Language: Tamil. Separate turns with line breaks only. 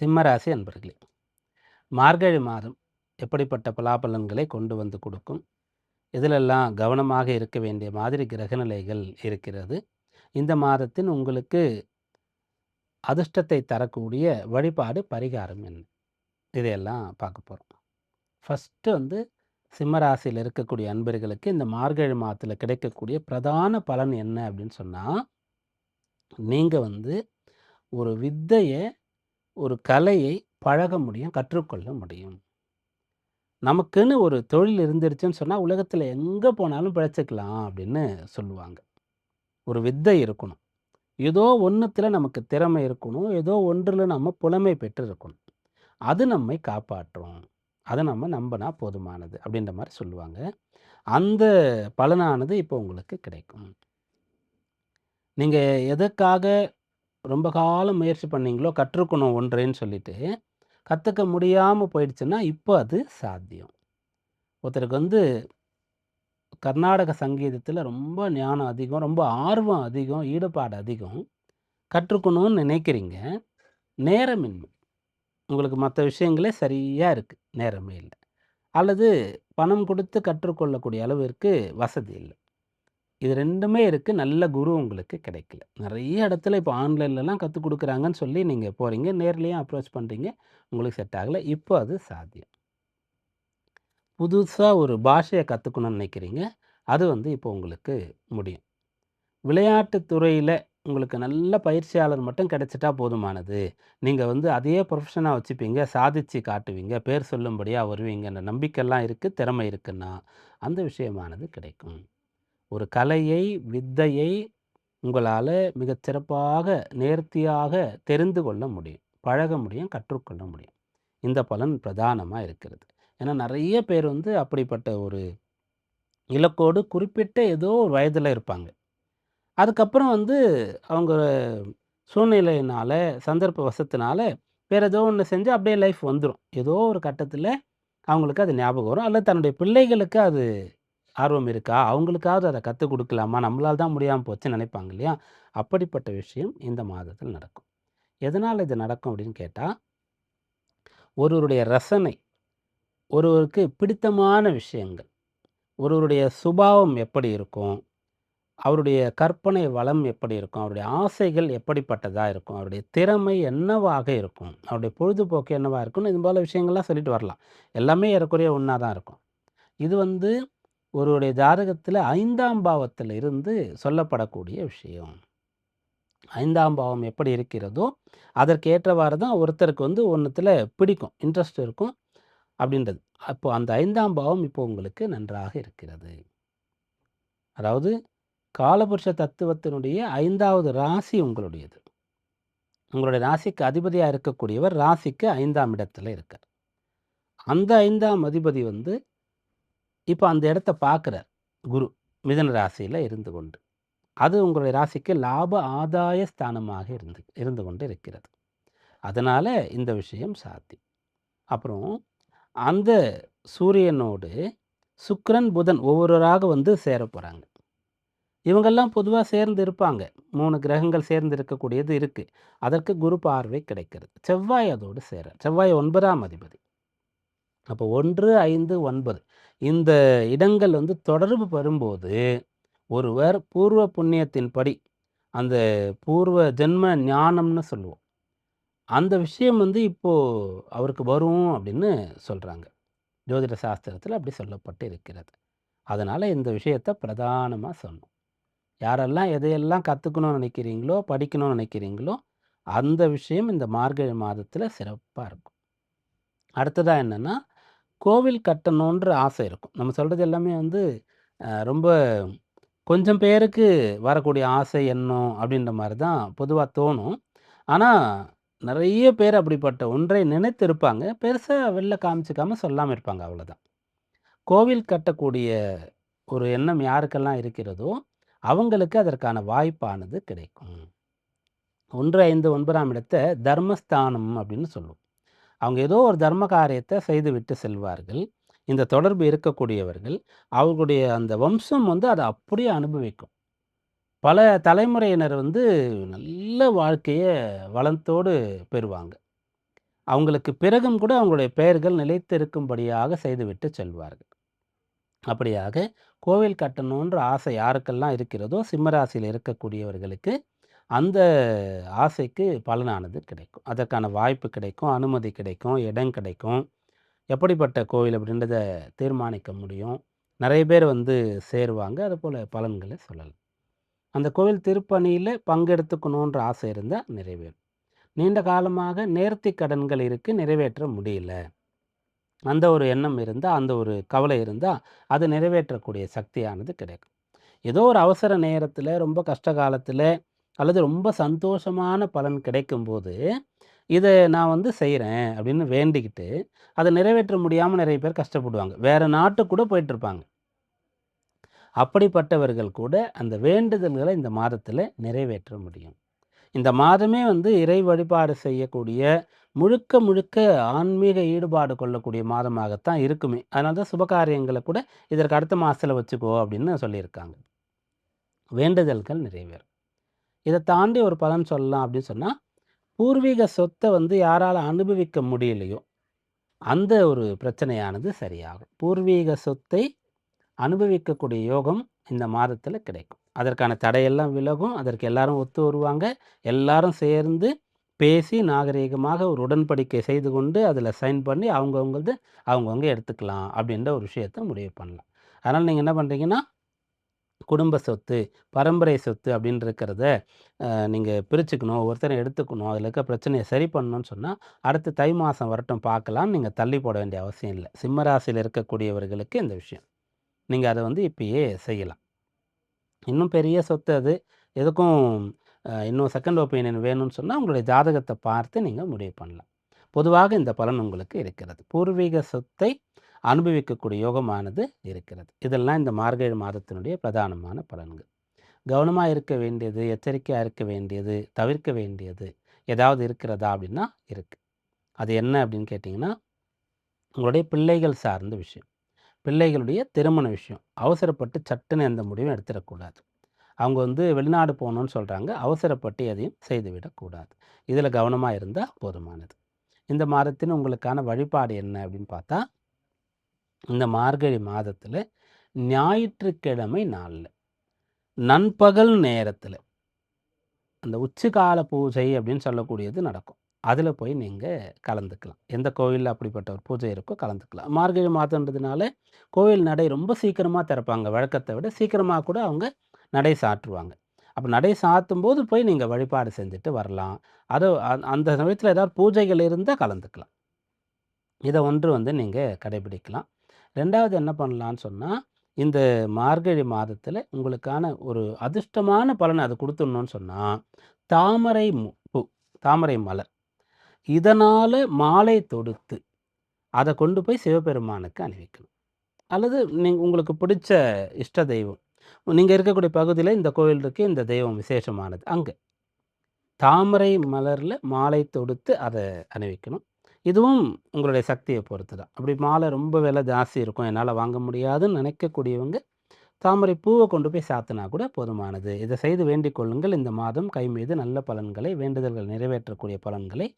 சிம்மராசி அன்பர்களே மார்கழி மாதம் எப்படிப்பட்ட பலாபலன்களை கொண்டு வந்து கொடுக்கும்? இதிலெல்லாம் கவனமாக இருக்க வேண்டிய மாதிரி கிரகநிலைகள் இருக்கிறது. இந்த மாதத்தின் உங்களுக்கு அதிர்ஷ்டத்தை தரக்கூடிய வழிபாடு பரிகாரம் என்ன? இதையெல்லாம் பார்க்க போகிறோம் ஃபஸ்ட்டு வந்து சிம்மராசியில் இருக்கக்கூடிய அன்பர்களுக்கு இந்த மார்கழி மாதத்தில் கிடைக்கக்கூடிய பிரதான பலன் என்ன அப்படின்னு சொன்னால் நீங்கள் வந்து ஒரு வித்தையை ஒரு கலையை பழக முடியும் கற்றுக்கொள்ள முடியும். நமக்குன்னு ஒரு தொழில் இருந்துருச்சுன்னு சொன்னால் உலகத்தில் எங்கே போனாலும் பிழைச்சிக்கலாம் அப்படின்னு சொல்லுவாங்க. ஒரு வித்தை இருக்கணும். ஏதோ ஒன்றுத்தில் நமக்கு திறமை இருக்கணும் ஏதோ ஒன்றில் நம்ம புலமை பெற்று இருக்கணும். அது நம்மை காப்பாற்றும். அதை நம்ம நம்பினா போதுமானது அப்படின்ற மாதிரி சொல்லுவாங்க. அந்த பலனானது இப்போ உங்களுக்கு கிடைக்கும். நீங்கள் எதற்காக ரொம்ப காலம் முயற்சி பண்ணீங்களோ? கற்றுக்கணும் ஒன்றேன்னு சொல்லிட்டு கற்றுக்க முடியாமல் போயிடுச்சுன்னா இப்போ அது சாத்தியம். ஒருத்தருக்கு வந்து கர்நாடக சங்கீதத்தில் ரொம்ப ஞானம் அதிகம் ரொம்ப ஆர்வம் அதிகம் ஈடுபாடு அதிகம். கற்றுக்கணும்னு நினைக்கிறீங்க. நேரமின்மை. உங்களுக்கு மற்ற விஷயங்களே சரியாக இருக்குது நேரமே இல்லை. அல்லது பணம் கொடுத்து கற்றுக்கொள்ளக்கூடிய அளவிற்கு வசதி இல்லை. இது ரெண்டுமே இருக்குது நல்ல குரு உங்களுக்கு கிடைக்கல. நிறைய இடத்துல இப்போ ஆன்லைன்லலாம் கற்றுக் கொடுக்குறாங்கன்னு சொல்லி நீங்கள் போகிறீங்க நேர்லேயும் அப்ரோச் பண்ணுறீங்க உங்களுக்கு செட் ஆகலை. இப்போ அது சாத்தியம். புதுசாக ஒரு பாஷையை கற்றுக்கணும்னு நினைக்கிறீங்க. அது வந்து இப்போ உங்களுக்கு முடியும். விளையாட்டு துறையில் உங்களுக்கு நல்ல பயிற்சியாளர் மட்டும் கிடைச்சிட்டா போதுமானது. நீங்கள் வந்து அதையே ப்ரொஃபஷனாக வச்சுப்பீங்க. சாதித்து காட்டுவீங்க. பேர் சொல்லும்படியாக வருவீங்கன்ற நம்பிக்கைலாம் இருக்குது திறமை இருக்குன்னா அந்த விஷயமானது கிடைக்கும். ஒரு கலையை வித்தையை உங்களால் மிக சிறப்பாக நேர்த்தியாக தெரிந்து கொள்ள முடியும் பழக முடியும் கற்றுக்கொள்ள முடியும். இந்த பலன் பிரதானமாக இருக்கிறது. ஏன்னா நிறைய பேர் வந்து அப்படிப்பட்ட ஒரு இலக்கோடு குறிப்பிட்ட ஏதோ ஒரு வயதில் இருப்பாங்க. அதுக்கப்புறம் வந்து அவங்க சூழ்நிலையினால் சந்தர்ப்ப வசத்தினால வேறு ஏதோ ஒன்று செஞ்சு அப்படியே லைஃப் வந்துடும் ஏதோ ஒரு கட்டத்தில் அவங்களுக்கு அது ஞாபகம் வரும். அல்லது தன்னுடைய பிள்ளைகளுக்கு அது ஆர்வம் இருக்கா? அவங்களுக்காவது அதை கற்றுக் கொடுக்கலாமா? நம்மளால் தான் முடியாமல் போச்சுன்னு நினைப்பாங்க இல்லையா? அப்படிப்பட்ட விஷயம் இந்த மாதத்தில் நடக்கும். எதனால் இது நடக்கும் அப்படின்னு கேட்டால் ஒருவருடைய ரசனை ஒருவருக்கு பிடித்தமான விஷயங்கள் ஒருவருடைய சுபாவம் எப்படி இருக்கும்? அவருடைய கற்பனை வளம் எப்படி இருக்கும்? அவருடைய ஆசைகள் எப்படிப்பட்டதாக இருக்கும்? அவருடைய திறமை என்னவாக இருக்கும்? அவருடைய பொழுதுபோக்கு என்னவாக இருக்கும்னு இது போல் விஷயங்கள்லாம் சொல்லிட்டு வரலாம். எல்லாமே ஏறக்குறைய ஒன்றா தான் இருக்கும். இது வந்து ஒருவருடைய ஜாதகத்தில் ஐந்தாம் பாவத்தில் இருந்து சொல்லப்படக்கூடிய விஷயம். ஐந்தாம் பாவம் எப்படி இருக்கிறதோ அதற்கு ஏற்றவாறு தான் ஒருத்தருக்கு வந்து ஒன்றுத்தில் பிடிக்கும் இன்ட்ரெஸ்ட் இருக்கும் அப்படின்றது. அப்போ அந்த ஐந்தாம் பாவம் இப்போ உங்களுக்கு நன்றாக இருக்கிறது. அதாவது காலபுருஷ தத்துவத்தினுடைய ஐந்தாவது ராசி உங்களுடையது. உங்களுடைய ராசிக்கு அதிபதியாக இருக்கக்கூடியவர் ராசிக்கு ஐந்தாம் இடத்துல இருக்கார். அந்த ஐந்தாம் அதிபதி வந்து இப்போ அந்த இடத்த பார்க்குறார் குரு மிதன ராசியில் இருந்து கொண்டு. அது உங்களுடைய ராசிக்கு லாப ஆதாய ஸ்தானமாக இருந்து இருந்து கொண்டு இருக்கிறது. அதனால் இந்த விஷயம் சாத்தியம். அப்புறம் அந்த சூரியனோடு சுக்கரன் புதன் ஒவ்வொருவராக வந்து சேர போகிறாங்க இவங்கெல்லாம் பொதுவாக சேர்ந்து இருப்பாங்க. மூணு கிரகங்கள் சேர்ந்து இருக்கக்கூடியது இருக்குது அதற்கு குரு பார்வை கிடைக்கிறது. செவ்வாய் அதோடு சேர செவ்வாய் ஒன்பதாம் அதிபதி. அப்போ ஒன்று ஐந்து ஒன்பது. இந்த இடங்கள் வந்து தொடர்பு வரும்போது ஒருவர் பூர்வ புண்ணியத்தின்படி அந்த பூர்வ ஜென்ம ஞானம்னு சொல்லுவோம். அந்த விஷயம் வந்து இப்போது அவருக்கு வரும் அப்படின்னு சொல்கிறாங்க ஜோதிட சாஸ்திரத்தில் அப்படி சொல்லப்பட்டு இருக்கிறது. அதனால் இந்த விஷயத்தை பிரதானமாக சொன்னோம் யாரெல்லாம் எதையெல்லாம் கற்றுக்கணும்னு நினைக்கிறீங்களோ படிக்கணும்னு நினைக்கிறீங்களோ அந்த விஷயம் இந்த மார்கழி மாதத்தில் சிறப்பாக இருக்கும். அடுத்ததாக என்னென்னா கோவில் கட்டணுன்ற ஆசை இருக்கும். நம்ம சொல்கிறது எல்லாமே வந்து ரொம்ப கொஞ்சம் பேருக்கு வரக்கூடிய ஆசை எண்ணம் அப்படின்ற மாதிரி தான் பொதுவாக தோணும். ஆனால் நிறைய பேர் அப்படிப்பட்ட ஒன்றை நினைத்து இருப்பாங்க. பெருசாக வெளில காமிச்சிக்காமல் சொல்லாமல் இருப்பாங்க அவ்வளோதான் கோவில் கட்டக்கூடிய ஒரு எண்ணம் யாருக்கெல்லாம் இருக்கிறதோ அவங்களுக்கு அதற்கான வாய்ப்பானது கிடைக்கும். ஒன்று ஐந்து ஒன்பதாம் இடத்தை தர்மஸ்தானம் அப்படின்னு சொல்லுவோம் அவங்க ஏதோ ஒரு தர்ம காரியத்தை செய்துவிட்டு செல்வார்கள். இந்த தொடர்பு இருக்கக்கூடியவர்கள் அவர்களுடைய அந்த வம்சம் வந்து அதை அப்படியே அனுபவிக்கும். பல தலைமுறையினர் வந்து நல்ல வாழ்க்கையை வளத்தோடு பெறுவாங்க. அவங்களுக்கு பிறகும் கூட அவங்களுடைய பெயர்கள் நிலைத்திருக்கும்படியாக செய்துவிட்டு செல்வார்கள். அப்படியாக கோவில் கட்டணுன்ற ஆசை யாருக்கெல்லாம் இருக்கிறதோ, சிம்மராசியில் இருக்கக்கூடியவர்களுக்கு அந்த ஆசைக்கு பலனானது கிடைக்கும். அதற்கான வாய்ப்பு கிடைக்கும், அனுமதி கிடைக்கும், இடம் கிடைக்கும். எப்படிப்பட்ட கோவில் அப்படின்றத தீர்மானிக்க முடியும். நிறைய பேர் வந்து சேருவாங்க. அதுபோல் பலன்களை சொல்லலாம். அந்த கோவில் திருப்பணியில் பங்கெடுத்துக்கணுன்ற ஆசை இருந்தால் நிறைவேறும். நீண்ட காலமாக நேர்த்தி கடன்கள் இருக்குது நிறைவேற்ற முடியல. அந்த ஒரு எண்ணம் இருந்தால் அந்த ஒரு கவலை இருந்தால் அது நிறைவேற்றக்கூடிய சக்தியானது கிடைக்கும். ஏதோ ஒரு அவசர நேரத்தில் ரொம்ப கஷ்ட காலத்தில் அல்லது ரொம்ப சந்தோஷமான பலன் கிடைக்கும்போது, இதை நான் வந்து செய்கிறேன் அப்படின்னு வேண்டிக்கிட்டு, அதை நிறைவேற்ற முடியாமல் நிறைய பேர் கஷ்டப்படுவாங்க. வேறு நாட்டுக்கு கூட போயிட்டுருப்பாங்க. அப்படிப்பட்டவர்கள் கூட அந்த வேண்டுதல்களை இந்த மாதத்தில் நிறைவேற்ற முடியும். இந்த மாதமே வந்து இறை வழிபாடு செய்யக்கூடிய, முழுக்க முழுக்க ஆன்மீக ஈடுபாடு கொள்ளக்கூடிய மாதமாகத்தான் இருக்குமே. அதனால தான் சுபகாரியங்கள கூட இதற்கு அடுத்த மாதத்தில் வச்சுக்கோ அப்படின்னு சொல்லியிருக்காங்க. வேண்டுதல்கள் நிறைவேறும். இதை தாண்டி ஒரு பலன் சொல்லலாம் அப்படின்னு சொன்னால் பூர்வீக சொத்தை வந்து யாரால் அனுபவிக்க முடியலையோ, அந்த ஒரு பிரச்சனையானது சரியாகும். பூர்வீக சொத்தை அனுபவிக்கக்கூடிய யோகம் இந்த மாதத்தில் கிடைக்கும். அதற்கான தடையெல்லாம் விலகும். அதற்கு எல்லாரும் ஒத்து வருவாங்க. எல்லாரும் சேர்ந்து பேசி நாகரீகமாக ஒரு உடன்படிக்கை செய்து கொண்டு, அதில் சைன் பண்ணி அவங்கவுங்களது அவங்கவுங்க எடுத்துக்கலாம் அப்படின்ற ஒரு விஷயத்த முடிவு பண்ணலாம். அதனால் நீங்கள் என்ன பண்ணுறீங்கன்னா குடும்ப சொத்து, பரம்பரை சொத்து அப்படின்னு இருக்கிறத நீங்கள் பிரிச்சுக்கணும். ஒருத்தரை எடுத்துக்கணும். அதில் இருக்க பிரச்சனையை சரி பண்ணணும்னு சொன்னால் அடுத்து தை மாதம் வரட்டும் பார்க்கலாம்னு நீங்கள் தள்ளி போட வேண்டிய அவசியம் இல்லை சிம்மராசியில் இருக்கக்கூடியவர்களுக்கு இந்த விஷயம். நீங்கள் அதை வந்து இப்பயே செய்யலாம். இன்னும் பெரிய சொத்து அது. எதுக்கும் இன்னும் செகண்ட் ஒப்பீனியன் வேணும்னு சொன்னால் உங்களுடைய ஜாதகத்தை பார்த்து நீங்கள் முடிவு பண்ணலாம். பொதுவாக இந்த பலன் உங்களுக்கு இருக்கிறது. பூர்வீக சொத்தை அனுபவிக்கக்கூடிய யோகமானது இருக்கிறது. இதெல்லாம் இந்த மார்கழி மாதத்தினுடைய பிரதானமான பலன்கள். கவனமாக இருக்க வேண்டியது, எச்சரிக்கையாக இருக்க வேண்டியது, தவிர்க்க வேண்டியது ஏதாவது இருக்கிறதா அப்படின்னா இருக்குது அது என்ன அப்படின்னு கேட்டிங்கன்னா உங்களுடைய பிள்ளைகள் சார்ந்த விஷயம். பிள்ளைகளுடைய திருமண விஷயம். அவசரப்பட்டு சட்டுன்னு எந்த முடிவும் எடுத்துடக்கூடாது அவங்க வந்து வெளிநாடு போகணுன்னு சொல்கிறாங்க அவசரப்பட்டு எதையும் செய்துவிடக்கூடாது. இதில் கவனமாக இருந்தால் போதுமானது. இந்த மாதத்தின் உங்களுக்கான வழிபாடு என்ன அப்படின்னு பார்த்தா, இந்த மார்கழி மாதத்தில் ஞாயிற்றுக்கிழமை நாளில் நண்பகல் நேரத்தில் அந்த உச்சிகால பூஜை அப்படின்னு சொல்லக்கூடியது நடக்கும். அதில் போய் நீங்கள் கலந்துக்கலாம். எந்த கோவிலில் அப்படிப்பட்ட ஒரு பூஜை இருக்கோ கலந்துக்கலாம். மார்கழி மாதன்றதுனால கோவில் நடை ரொம்ப சீக்கிரமாக திறப்பாங்க. வழக்கத்தை விட சீக்கிரமாக கூட அவங்க நடை சாற்றுவாங்க. அப்போ நடை சாத்தும்போது போய் நீங்கள் வழிபாடு செஞ்சுட்டு வரலாம். அது அந்த சமயத்தில் ஏதாவது பூஜைகள் இருந்தால் கலந்துக்கலாம். இதை ஒன்று வந்து நீங்கள் கடைபிடிக்கலாம். ரெண்டாவது என்ன பண்ணலான்னு சொன்னால் இந்த மார்கழி மாதத்தில் உங்களுக்கான ஒரு அதிர்ஷ்டமான பலனை அது கொடுத்துடணும்னு சொன்னால் தாமரை மு பூ, தாமரை மலர். இதனால் மாலை தொடுத்து, அதை கொண்டு போய் சிவபெருமானுக்கு அணிவிக்கணும். அல்லது நீங்கள் உங்களுக்கு பிடிச்ச இஷ்ட தெய்வம். நீங்கள் இருக்கக்கூடிய பகுதியில் இந்த கோயில் இருக்குது இந்த தெய்வம் விசேஷமானது. அங்கே தாமரை மலரில் மாலை தொடுத்து அதை அணிவிக்கணும். இதுவும் உங்களுடைய சக்தியை பொறுத்து தான். அப்படி மாலை ரொம்ப விலை ஜாஸ்தி இருக்கும். என்னால் வாங்க முடியாதுன்னு நினைக்கக்கூடியவங்க, தாமரை பூவை கொண்டு போய் சாத்துனா கூட போதுமானது. இதை செய்து வேண்டிக் கொள்ளுங்கள். இந்த மாதம் கை மீது நல்ல பலன்களை, வேண்டுதல்கள் நிறைவேற்றக்கூடிய பலன்களை